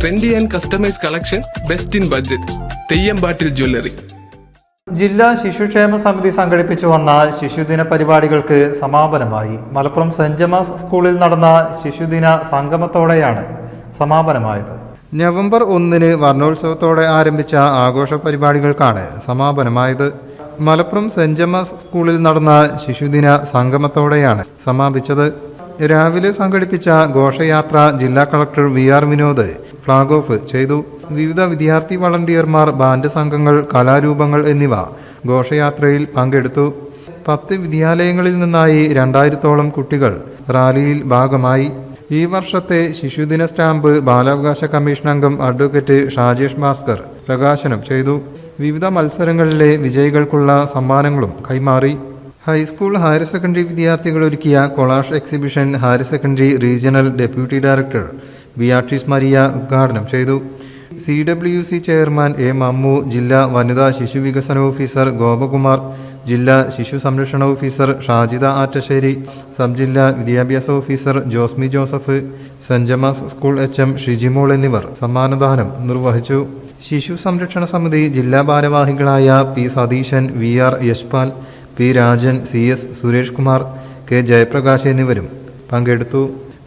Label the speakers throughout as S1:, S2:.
S1: Trendy and customise collection best in budget Theyyampattil jewellery
S2: ജില്ലാ ശിശുക്ഷേമ സമിതി സംഘടിപ്പിച്ചു വന്ന ശിശുദിന പരിപാടികൾക്ക് സമാപനമായി. മലപ്പുറം സെന്റ് ജമാസ് സ്കൂളിൽ നടന്ന ശിശുദിന സംഗമത്തോടെയാണ് സമാപനമായത്. നവംബർ ഒന്നിന് വർണോത്സവത്തോടെ ആരംഭിച്ച ആഘോഷ പരിപാടികൾക്കാണ് സമാപനമായത്. മലപ്പുറം സെന്റ് ജമാസ് സ്കൂളിൽ നടന്ന ശിശുദിന സംഗമത്തോടെയാണ് സമാപിച്ചത്. രാവിലെ സംഘടിപ്പിച്ച ഘോഷയാത്ര ജില്ലാ collector V R Vinod flag off ചെയ്തു. വിവിധ വിദ്യാർത്ഥി വളണ്ടിയർമാർ ബാൻഡ് സംഘങ്ങൾ കലാരൂപങ്ങൾ എന്നിവ ഘോഷയാത്രയിൽ പങ്കെടുത്തു. പത്ത് വിദ്യാലയങ്ങളിൽ നിന്നായി രണ്ടായിരത്തോളം കുട്ടികൾ റാലിയിൽ ഭാഗമായി. ഈ വർഷത്തെ ശിശുദിന സ്റ്റാമ്പ് ബാലാവകാശ കമ്മീഷൻ അംഗം അഡ്വക്കേറ്റ് ഷാജേഷ് ഭാസ്കർ പ്രകാശനം ചെയ്തു. വിവിധ മത്സരങ്ങളിലെ വിജയികൾക്കുള്ള സമ്മാനങ്ങളും കൈമാറി. ഹൈസ്കൂൾ ഹയർ സെക്കൻഡറി വിദ്യാർത്ഥികൾ ഒരുക്കിയ collage exhibition higher secondary regional deputy director Beatrice Maria ഉദ്ഘാടനം ചെയ്തു. C W C chairman A Mammu ജില്ലാ വനിതാ ശിശു വികസന ഓഫീസർ ഗോപകുമാർ ജില്ലാ ശിശു സംരക്ഷണ ഓഫീസർ ഷാജിദ ആറ്റശ്ശേരി സബ് ജില്ലാ വിദ്യാഭ്യാസ officer Josmi Joseph saint Gemma's Gemma's school H M Shijimol എന്നിവർ സമ്മാനദാനം നിർവഹിച്ചു. ശിശു സംരക്ഷണ സമിതി ജില്ലാ ഭാരവാഹികളായ P Satheesan V R Yashpal P Rajan C S Suresh Kumar K Jayaprakash എന്നിവരും പങ്കെടുത്തു.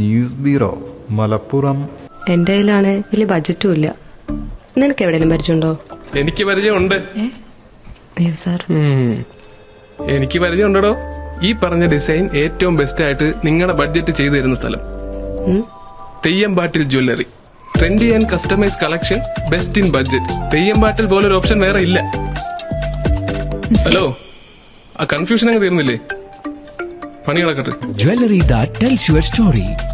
S2: News bureau Malappuram.
S3: എന്റെ കയ്യിലാണ് വലിയ ബഡ്ജറ്റും ഇല്ല. നിനക്ക് എവിടെയെങ്കിലും പരിചയമുണ്ടോ?
S1: എനിക്ക് പരിചയമുണ്ട്.
S3: അയ്യോ സാർ
S1: എനിക്ക് പരിചയമുണ്ടോ ഈ പറഞ്ഞ ഡിസൈൻ ഏറ്റവും ബെസ്റ്റ് ആയിട്ട് നിങ്ങളുടെ ബഡ്ജറ്റ് ചെയ്തു തരുന്ന സ്ഥലം. Theyyampattil jewellery trendy and customise collection best in budget Theyyampattil പോലൊരു ഓപ്ഷൻ വേറെ ഇല്ല. ഹലോ? ആ കൺഫ്യൂഷൻ അങ്ങ് തീർന്നില്ലേ? പണി കിടക്കട്ടെ
S4: Jewelry that tells your story.